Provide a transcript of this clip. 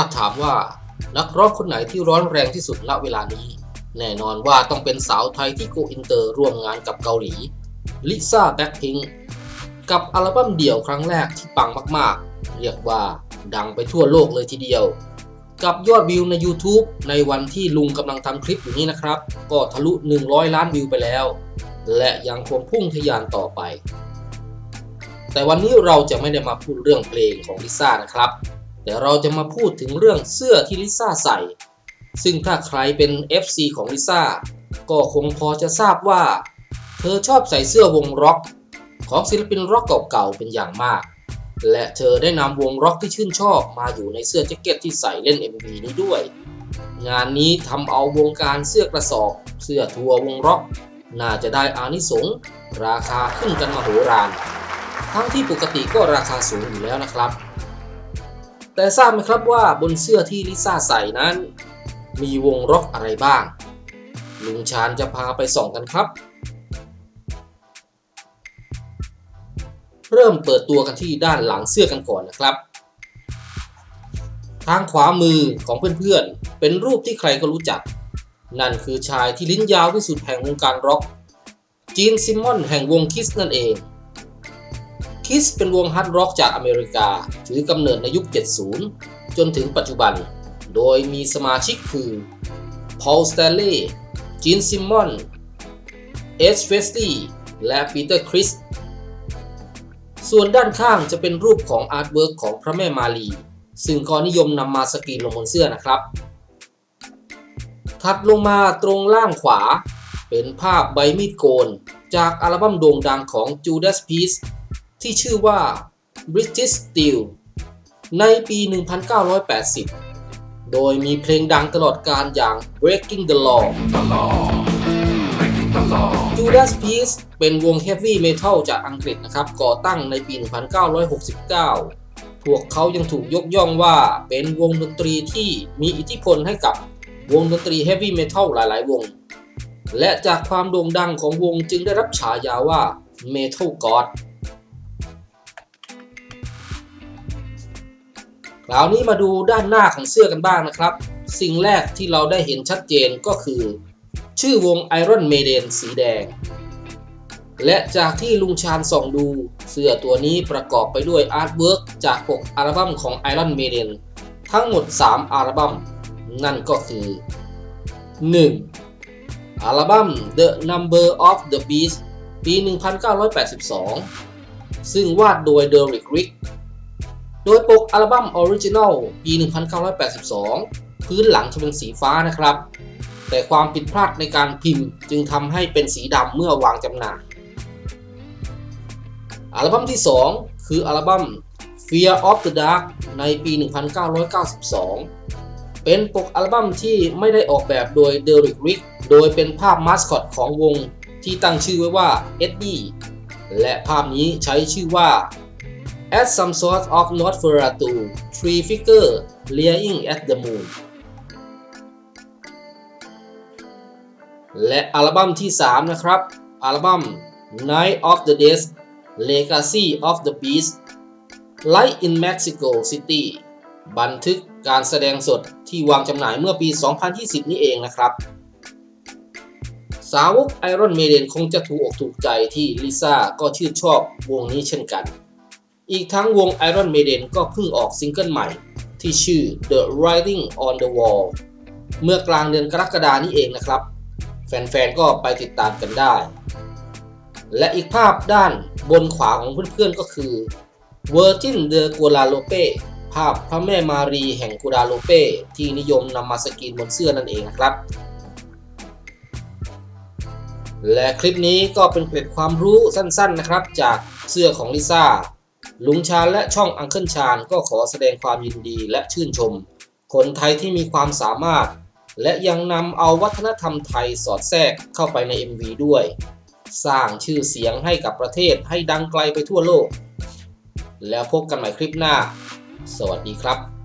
ถ้าถามว่านักร้องคนไหนที่ร้อนแรงที่สุดณเวลานี้ แน่นอนว่าต้องเป็นสาวไทยที่โกอินเตอร์ร่วมงานกับเกาหลีลิซ่าแบ็คพิงกับอัลบั้มเดี่ยวครั้งแรกที่ปังมากๆ เรียกว่าดังไปทั่วโลกเลยทีเดียว กับยอดวิวใน YouTube ในวันที่ลุงกำลังทำคลิปอยู่นี้นะครับ ก็ทะลุ 100 ล้านวิวไปแล้ว และยังคงพุ่งทะยานต่อไป แต่วันนี้เราจะไม่ได้มาพูดเรื่องเพลงของลิซ่านะครับ แต่เราจะมาพูดถึงเรื่องเสื้อที่ลิซ่าใส่ ซึ่งถ้าใครเป็น FC ของลิซ่าก็คงพอจะทราบว่า เธอชอบใส่เสื้อวงร็อก ของศิลปินร็อกเก่าๆเป็นอย่างมาก และเธอได้นำวงร็อกที่ชื่นชอบมาอยู่ในเสื้อแจ็คเก็ตที่ใส่เล่น MV นี้ด้วย งานนี้ทำเอาวงการเสื้อกระสอบ เสื้อทัวร์วงร็อก น่าจะได้อานิสงส์ราคาขึ้นกันมาโหฬารทั้งที่ปกติก็ราคาสูงอยู่แล้วนะครับ แต่ทราบไหมครับว่าบนเสื้อที่ลิซ่าใส่นั้น มีวงร็อกอะไรบ้าง ลุงชาญจะพาไปส่องกันครับ เริ่มเปิดตัวกันที่ด้านหลังเสื้อกันก่อนนะครับ ทางขวามือของเพื่อนๆ เป็นรูปที่ใครก็รู้จัก นั่นคือชายที่ลิ้นยาวที่สุดแห่งวงการร็อกจีนซิมมอนแห่งวงคิสนั่นเอง คิสเป็นวงฮาร์ดร็อกจากอเมริกา ถือกำเนิดในยุค 70 จนถึงปัจจุบัน โดยมีสมาชิกคือพอลสเตเล่จีนซิมมอนเอสเฟสลีย์และปีเตอร์คริส ส่วนด้านข้างจะเป็นรูปของอาร์ตเวิร์กของพระแม่มารี ซึ่งก็นิยมนำมาสกรีนลงบนเสื้อนะครับ ถัดลงมาตรงล่างขวา เป็นภาพใบมีดโกน จากอัลบั้มโด่งดังของ Judas Priest ที่ชื่อว่า British Steel ในปี 1980 โดยมีเพลงดังตลอดการอย่าง Breaking the Law Judas Priest เป็นวง Heavy Metal จากอังกฤษนะครับ ก่อตั้งในปี 1969 พวกเขายังถูกยกย่องว่าเป็นวงดนตรีที่มีอิทธิพลให้กับวงดนตรี Heavy Metal หลาย ๆ วง และจากความโด่งดังของวงจึงได้รับฉายาว่า Metal God คราวนี้มาดูด้านหน้าของเสื้อกันบ้างนะครับ สิ่งแรกที่เราได้เห็นชัดเจนก็คือ ชื่อวง Iron Maiden สีแดง และจากที่ลุงชาญส่องดู เสื้อตัวนี้ประกอบไปด้วยอาร์ตเวิร์กจาก 6 อัลบั้มของ Iron Maiden ทั้งหมด 3 อัลบั้ม นั่นก็คือ 1. อัลบั้ม The Number of the Beast ปี 1982 ซึ่งวาดโดย Derek Rick โดยปกอัลบั้มออริจินัลปี 1982 พื้นหลังจะเป็นสีฟ้านะครับ แต่ความผิดพลาดในการพิมพ์จึงทำให้เป็นสีดำเมื่อวางจำหน่าย อัลบั้มที่ 2 คืออัลบั้ม Fear of the Dark ในปี 1992 เป็นปกอัลบั้มที่ไม่ได้ออกแบบโดยเดริกริกโดยเป็นภาพมาสคอตของวงที่ตั้งชื่อไว้ว่าเอ็ดดี้และภาพนี้ใช้ชื่อว่า As some sort of Nosferatu three figure leering at the moon และอัลบั้มที่ 3 นะครับ อัลบั้ม Night of the Dead Legacy of the Beast Light in Mexico City บันทึกการแสดงสดที่วางจำหน่ายเมื่อปี 2020 นี้เองนะครับ สาวก Iron Maiden คงจะถูกอกถูกใจที่ลิซ่าก็ชื่นชอบวงนี้เช่นกัน อีกทั้งวง Iron Maiden ก็เพิ่งออกซิงเกิลใหม่ ที่ชื่อ The Writing on the Wall เมื่อกลางเดือนกรกฎานี้เองนะครับ แฟนๆ ก็ไปติดตามกันได้ และอีกภาพด้านบนขวาของเพื่อนๆ ก็คือ Virgin de Guadalupe ภาพพระแม่มารีแห่งกูดาโลเป้ที่นิยมนำมาสกรีนบนเสื้อนั่นเองนะครับ และคลิปนี้ก็เป็นเกร็ดความรู้สั้นๆนะครับ จากเสื้อของลิซ่า ลุงชาญและช่องอังเคิลชาญก็ขอแสดงความยินดีและชื่นชม คนไทยที่มีความสามารถ และยังนำเอาวัฒนธรรมไทยสอดแทรกเข้าไปใน MV ด้วย สร้างชื่อเสียงให้กับประเทศให้ดังไกลไปทั่วโลก แล้วพบกันใหม่คลิปหน้า สวัสดีครับ